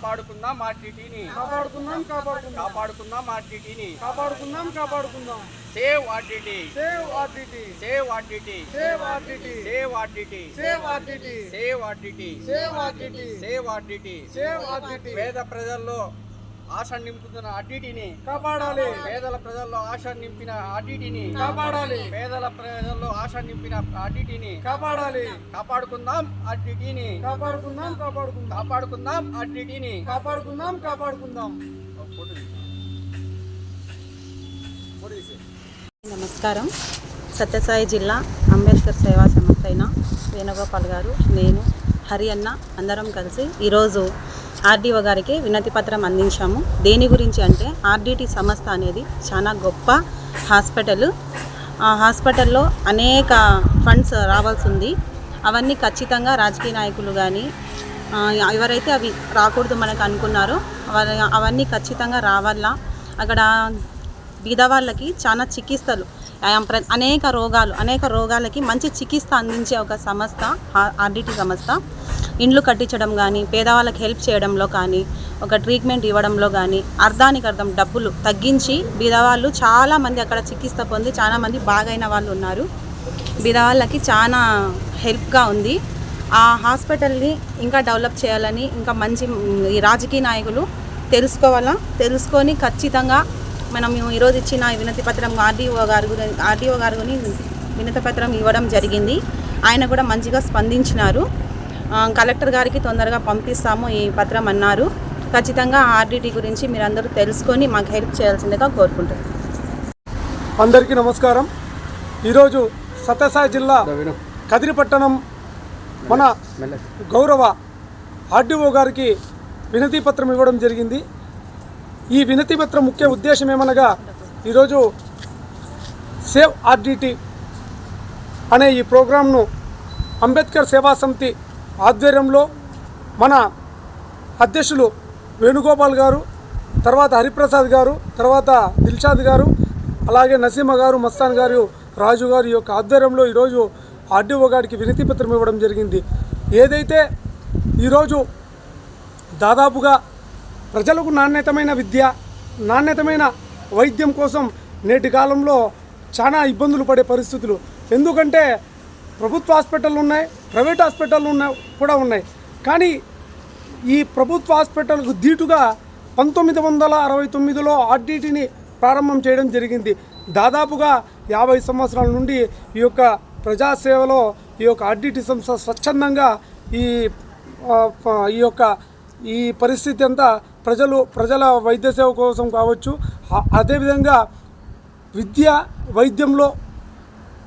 కాపాడుకుందాం కాపాడుకుందాం ఆర్టీటీని కాపాడుకుందాం కాపాడుకుందాం కాపాడుకుందాం ఆర్టీటీని కాపాడుకుందాం కాపాడుకుందాం save RTT save RTT save RTT save RTT save RTT save RTT save RTT save RTT save RTT save RTT పేద ప్రజల్లో ఆశ నింపుతున్న ఆర్టీటీని కాపాడాలి. పేదల ప్రజల్లో ఆశ నింపిన ఆర్టీటీని కాపాడాలి. పేదల ప్రజల్లో ఆశ నింపిన ఆర్టీటీని కాపాడాలి. కాపాడుకుందాం ఆర్టీటీని కాపాడుకుందాం కాపాడుకుందాం. కాపాడుకుందాం ఆర్టీటీని కాపాడుకుందాం కాపాడుకుందాం. నమస్కారం. సత్యసాయి జిల్లా అంబేద్కర్ సేవా సంస్థ అయిన వేణుగోపాల్ గారు నేను హరి అన్న అందరం కలిసి ఈరోజు ఆర్డీఓ గారికి వినతి పత్రం అందించాము. దేని గురించి అంటే ఆర్డీటీ సంస్థ అనేది చాలా గొప్ప హాస్పిటల్. ఆ హాస్పిటల్లో అనేక ఫండ్స్ రావాల్సి ఉంది. అవన్నీ ఖచ్చితంగా రాజకీయ నాయకులు కానీ ఎవరైతే అవి రాకూడదు మనకు అనుకున్నారో అవన్నీ ఖచ్చితంగా రావాలా. అక్కడ బీదవాళ్ళకి చాలా చికిత్సలు అనేక రోగాలు అనేక రోగాలకి మంచి చికిత్స అందించే ఒక సంస్థ ఆర్డిటీ సంస్థ. ఇండ్లు కట్టించడం కానీ పేదవాళ్ళకి హెల్ప్ చేయడంలో కానీ ఒక ట్రీట్మెంట్ ఇవ్వడంలో కానీ అర్థానికి అర్థం డబ్బులు తగ్గించి బీదవాళ్ళు చాలామంది అక్కడ చికిత్స పొంది చాలామంది బాగైన వాళ్ళు ఉన్నారు. బీదవాళ్ళకి చాలా హెల్ప్గా ఉంది. ఆ హాస్పిటల్ని ఇంకా డెవలప్ చేయాలని ఇంకా మంచి ఈ రాజకీయ నాయకులు తెలుసుకోవాలా? తెలుసుకొని ఖచ్చితంగా మనం ఈరోజు ఇచ్చిన వినతి పత్రం ఆర్డీఓ గారు గురి- ఆర్డీఓ గారు వినతి పత్రం ఇవ్వడం జరిగింది. ఆయన కూడా మంచిగా స్పందించినారు. కలెక్టర్ గారికి తొందరగా పంపిస్తాము ఈ పత్రం అన్నారు. ఖచ్చితంగా ఆర్డీటీ గురించి మీరందరూ తెలుసుకొని మాకు హెల్ప్ చేయాల్సిందిగా కోరుకుంటున్నాను అందరికీ నమస్కారం. ఈరోజు సత్యసాయి జిల్లా కదిరిపట్టణం మన గౌరవ ఆర్డీఓ గారికి వినతి పత్రం ఇవ్వడం జరిగింది. ఈ వినతి పత్రం ముఖ్య ఉద్దేశం ఏమనగా ఈరోజు సేవ్ ఆర్డిటి అనే ఈ ప్రోగ్రాంను అంబేద్కర్ సేవా సమితి ఆధ్వర్యంలో మన అధ్యక్షులు వేణుగోపాల్ గారు తర్వాత హరిప్రసాద్ గారు తర్వాత దిల్షాద్ గారు అలాగే నసీమ గారు మస్తాన్ గారు రాజు గారు యొక్క ఆధ్వర్యంలో ఈరోజు ఆర్డీఓ గారికి వినతి పత్రం ఇవ్వడం జరిగింది. ఏదైతే ఈరోజు దాదాపుగా ప్రజలకు నాణ్యతమైన విద్య నాణ్యతమైన వైద్యం కోసం నేటి కాలంలో చాలా ఇబ్బందులు పడే పరిస్థితులు. ఎందుకంటే ప్రభుత్వ హాస్పిటల్ ఉన్నాయి ప్రైవేట్ హాస్పిటల్ ఉన్నాయి కూడా ఉన్నాయి. కానీ ఈ ప్రభుత్వ హాస్పిటల్కు ధీటుగా పంతొమ్మిది వందల అరవై తొమ్మిదిలో ఆర్టీటీని ప్రారంభం చేయడం జరిగింది. దాదాపుగా యాభై సంవత్సరాల నుండి ఈ యొక్క ప్రజాసేవలో ఈ యొక్క ఆర్డీటీ సంస్థ స్వచ్ఛందంగా ఈ ఈ యొక్క ఈ పరిస్థితి అంతా ప్రజలు ప్రజల వైద్య సేవ కోసం కావచ్చు అదేవిధంగా విద్య వైద్యంలో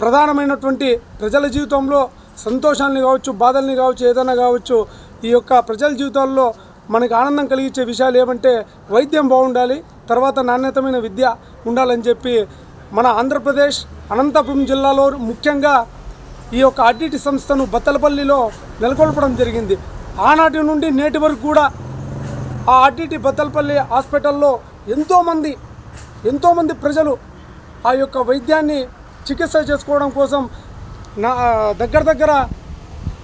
ప్రధానమైనటువంటి ప్రజల జీవితంలో సంతోషాన్ని కావచ్చు బాధల్ని కావచ్చు ఏదైనా కావచ్చు ఈ యొక్క ప్రజల జీవితాల్లో మనకు ఆనందం కలిగించే విషయాలు ఏమంటే వైద్యం బాగుండాలి తర్వాత నాణ్యతమైన విద్య ఉండాలని చెప్పి మన ఆంధ్రప్రదేశ్ అనంతపురం జిల్లాలో ముఖ్యంగా ఈ యొక్క ఆర్డిటి సంస్థను బత్తలపల్లిలో నెలకొల్పడం జరిగింది. ఆనాటి నుండి నేటి వరకు కూడా ఆ ఆర్డిటి బత్తలపల్లి హాస్పిటల్లో ఎంతోమంది ఎంతోమంది ప్రజలు ఆ యొక్క వైద్యాన్ని చికిత్స చేసుకోవడం కోసం నా దగ్గర దగ్గర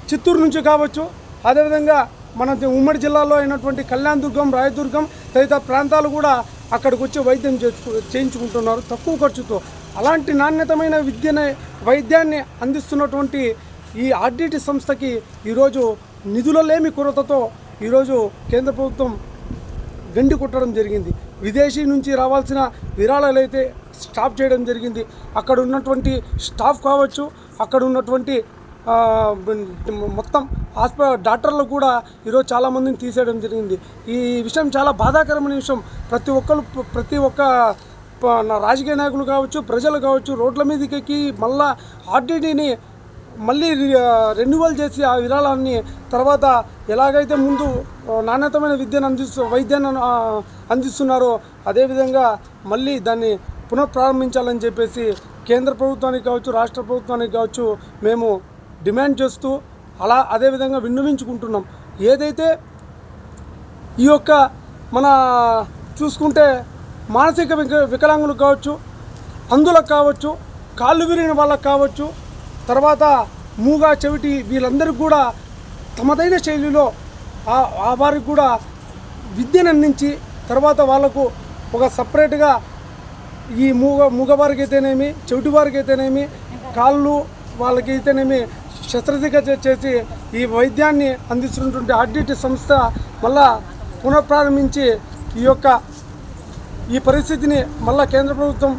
చిత్తూరు నుంచి కావచ్చు. అదేవిధంగా మన ఉమ్మడి జిల్లాలో అయినటువంటి కళ్యాణ్ దుర్గం రాయదుర్గం తదితర ప్రాంతాలు కూడా అక్కడికి వచ్చి వైద్యం చేసుకు చేయించుకుంటున్నారు తక్కువ ఖర్చుతో. అలాంటి నాణ్యతమైన విద్యని వైద్యాన్ని అందిస్తున్నటువంటి ఈ ఆర్డిటి సంస్థకి ఈరోజు నిధుల లేమి కొరతతో ఈరోజు కేంద్ర ప్రభుత్వం గండి కొట్టడం జరిగింది. విదేశీ నుంచి రావాల్సిన విరాళాలు అయితే స్టాప్ చేయడం జరిగింది. అక్కడ ఉన్నటువంటి స్టాఫ్ కావచ్చు అక్కడ ఉన్నటువంటి మొత్తం హాస్ప డాక్టర్లు కూడా ఈరోజు చాలామందిని తీసేయడం జరిగింది. ఈ విషయం చాలా బాధాకరమైన విషయం. ప్రతి ఒక్కరు ప్రతి ఒక్క నా రాజకీయ నాయకులు కావచ్చు ప్రజలు కావచ్చు రోడ్ల మీదకి ఎక్కి మళ్ళా ఆర్టీడీని మళ్ళీ రెన్యువల్ చేసి ఆ విరాళాన్ని తర్వాత ఎలాగైతే ముందు నాణ్యతమైన విద్యను అందిస్తూ వైద్యాన్ని అందిస్తున్నారో అదేవిధంగా మళ్ళీ దాన్ని పునఃప్రారంభించాలని చెప్పేసి కేంద్ర ప్రభుత్వానికి కావచ్చు రాష్ట్ర ప్రభుత్వానికి కావచ్చు మేము డిమాండ్ చేస్తూ అలా అదేవిధంగా విన్నవించుకుంటున్నాం. ఏదైతే ఈ యొక్క మన చూసుకుంటే మానసిక విక వికలాంగులు కావచ్చు అందులకు కావచ్చు కాళ్ళు విరిగిన వాళ్ళకు కావచ్చు తర్వాత మూగా చెవిటి వీళ్ళందరికీ కూడా తమదైన శైలిలో ఆ వారికి కూడా విద్యను అందించి తర్వాత వాళ్ళకు ఒక సపరేట్గా ఈ మూగ మూగవారికి అయితేనేమి చెవిటి వారికి అయితేనేమి కాళ్ళు వాళ్ళకి అయితేనేమి శస్త్రచికిత్స చేసి ఈ వైద్యాన్ని అందిస్తున్నటువంటి ఆర్డిటి సంస్థ మళ్ళా పునఃప్రారంభించి ఈ యొక్క ఈ పరిస్థితిని మళ్ళా కేంద్ర ప్రభుత్వం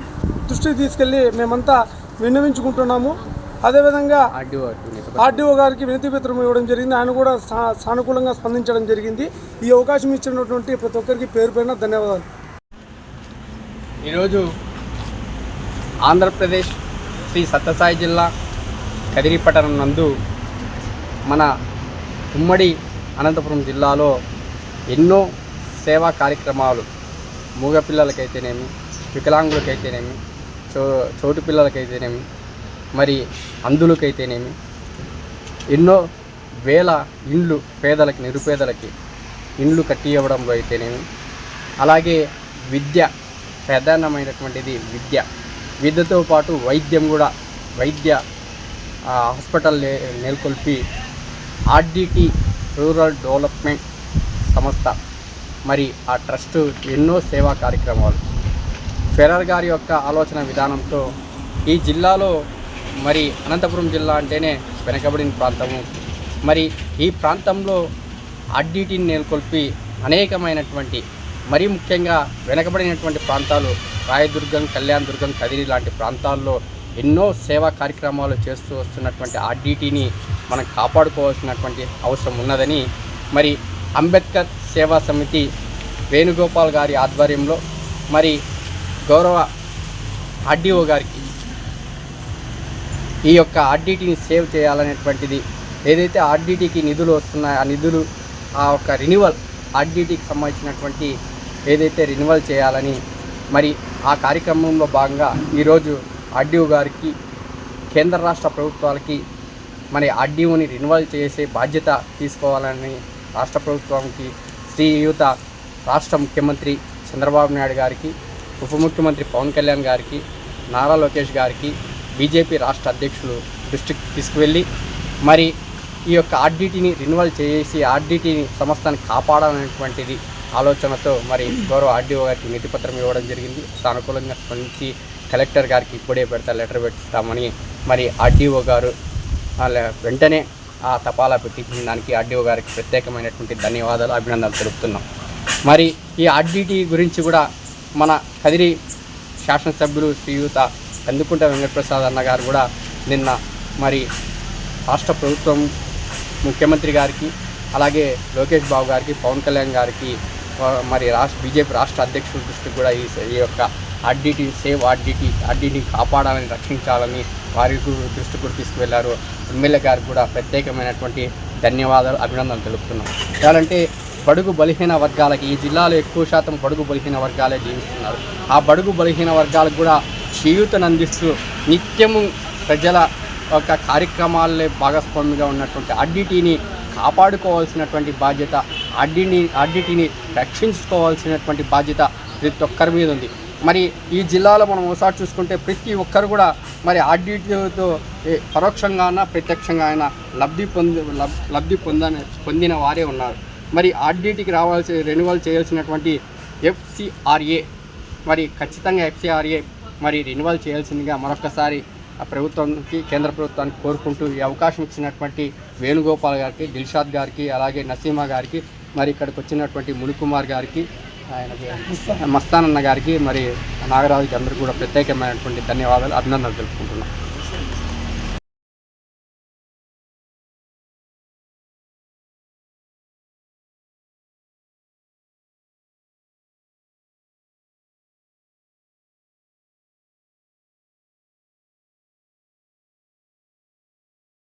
దృష్టికి తీసుకెళ్ళి మేమంతా విన్నవించుకుంటున్నాము. అదేవిధంగా ఆర్డీఓ గారికి వినతి పత్రం. ఇవ్వడం జరిగింది. ఆయన కూడా సానుకూలంగా స్పందించడం జరిగింది. ఈ అవకాశం ఇచ్చినటువంటి ప్రతి ఒక్కరికి పేరు పైన ధన్యవాదాలు. ఈరోజు ఆంధ్రప్రదేశ్ శ్రీ సత్యసాయి జిల్లా కదిరి పట్టణం నందు మన ఉమ్మడి అనంతపురం జిల్లాలో ఎన్నో సేవా కార్యక్రమాలు మూగ పిల్లలకైతేనేమి వికలాంగులకైతేనేమి చో చోటు పిల్లలకైతేనేమి మరి అందులకైతేనేమి ఎన్నో వేల ఇండ్లు పేదలకి నిరుపేదలకి ఇండ్లు కట్టి ఇవ్వడంలో అయితేనేమి అలాగే విద్య ప్రధానమైనటువంటిది విద్య. విద్యతో పాటు వైద్యం కూడా వైద్య హాస్పిటల్ నెలకొల్పి ఆర్డిటి రూరల్ డెవలప్మెంట్ సంస్థ మరి ఆ ట్రస్ట్ ఎన్నో సేవా కార్యక్రమాలు. ఫెరర్ గారి యొక్క ఆలోచన విధానంతో ఈ జిల్లాలో మరి అనంతపురం జిల్లా అంటేనే వెనకబడిన ప్రాంతము. మరి ఈ ప్రాంతంలో ఆర్డిటిని నెలకొల్పి అనేకమైనటువంటి మరీ ముఖ్యంగా వెనకబడినటువంటి ప్రాంతాలు రాయదుర్గం కళ్యాణ్ దుర్గం కదిరి లాంటి ప్రాంతాల్లో ఎన్నో సేవా కార్యక్రమాలు చేస్తూ వస్తున్నటువంటి ఆర్డీటీని మనం కాపాడుకోవాల్సినటువంటి అవసరం ఉన్నదని మరి అంబేద్కర్ సేవా సమితి వేణుగోపాల్ గారి ఆధ్వర్యంలో మరి గౌరవ ఆర్డీఓ గారికి ఈ యొక్క ఆర్డీటీని సేవ్ చేయాలనేటువంటిది ఏదైతే ఆర్డీటీకి నిధులు వస్తున్నాయో ఆ నిధులు ఆ యొక్క రినివల్ ఆర్డీటీకి సంబంధించినటువంటి ఏదైతే రినివల్ చేయాలని మరి ఆ కార్యక్రమంలో భాగంగా ఈరోజు ఆర్డీఓ గారికి కేంద్ర రాష్ట్ర ప్రభుత్వాలకి మరి ఆర్డీఓని రినివల్ చేసే బాధ్యత తీసుకోవాలని రాష్ట్ర ప్రభుత్వానికి శ్రీయుత రాష్ట్ర ముఖ్యమంత్రి చంద్రబాబు నాయుడు గారికి ఉప ముఖ్యమంత్రి పవన్ కళ్యాణ్ గారికి నారా లోకేష్ గారికి బీజేపీ రాష్ట్ర అధ్యక్షులు దృష్టికి తీసుకువెళ్ళి మరి ఈ యొక్క ఆర్డీటీని రినివల్ చేసి ఆర్డీటీని సంస్థను కాపాడాలనేటువంటిది ఆలోచనతో మరి గౌరవ ఆర్డీఓ గారికి నీతిపత్రం ఇవ్వడం జరిగింది. సానుకూలంగా స్పందించి కలెక్టర్ గారికి ఇప్పుడే పెడతా లెటర్ పెడతామని మరి ఆర్డీఓ గారు వెంటనే ఆ తపాలా పెట్టించిన దానికి ఆర్డీఓ గారికి ప్రత్యేకమైనటువంటి ధన్యవాదాలు అభినందనలు తెలుపుతున్నాం. మరి ఈ ఆర్డిటి గురించి కూడా మన కదిరి శాసనసభ్యులు శ్రీయుత కందుకుంట వెంకటప్రసాద్ అన్న గారు కూడా నిన్న మరి రాష్ట్ర ప్రభుత్వం ముఖ్యమంత్రి గారికి అలాగే లోకేష్ బాబు గారికి పవన్ కళ్యాణ్ గారికి మరి రాష్ట్ర బీజేపీ రాష్ట్ర అధ్యక్షుడి దృష్టికి కూడా ఈ ఈ యొక్క అడ్డిటీ సేవ్ అడ్డిటీ అడ్డిటీ కాపాడాలని రక్షించాలని వారి దృష్టి కూడా తీసుకువెళ్ళారు. ఎమ్మెల్యే గారికి కూడా ప్రత్యేకమైనటువంటి ధన్యవాదాలు అభినందనలు తెలుపుతున్నాం. ఎలాంటే బడుగు బలహీన వర్గాలకి ఈ జిల్లాలో ఎక్కువ శాతం బడుగు బలహీన వర్గాలే జీవిస్తున్నారు. ఆ బడుగు బలహీన వర్గాలకు కూడా చేయూతను అందిస్తూ నిత్యము ప్రజల ఒక కార్యక్రమాల్లో భాగస్వామిగా ఉన్నటువంటి అడ్డిటీని కాపాడుకోవాల్సినటువంటి బాధ్యత ఆర్డిని ఆర్డిటీని రక్షించుకోవాల్సినటువంటి బాధ్యత ప్రతి ఒక్కరి మీద ఉంది. మరి ఈ జిల్లాలో మనం ఒకసారి చూసుకుంటే ప్రతి ఒక్కరు కూడా మరి ఆడిటితో పరోక్షంగా ప్రత్యక్షంగా అయినా లబ్ధి పొంది లబ్- లబ్ధి పొందని పొందిన వారే ఉన్నారు. మరి ఆర్డిటీకి రావాల్సి రెన్యువల్ చేయాల్సినటువంటి ఎఫ్సిఆర్ఏ మరి ఖచ్చితంగా ఎఫ్సిఆర్ఏ మరి రెన్యువల్ చేయాల్సిందిగా మరొకసారి ఆ ప్రభుత్వానికి కేంద్ర ప్రభుత్వానికి కోరుకుంటూ ఈ అవకాశం ఇచ్చినటువంటి వేణుగోపాల్ గారికి దిల్షాద్ గారికి అలాగే నసీమా గారికి మరి ఇక్కడికి వచ్చినటువంటి మునికుమార్ గారికి ఆయన మస్తానన్న గారికి మరి నాగరాజుకి అందరికీ కూడా ప్రత్యేకమైనటువంటి ధన్యవాదాలు అభినందనలు తెలుపుకుంటున్నాం.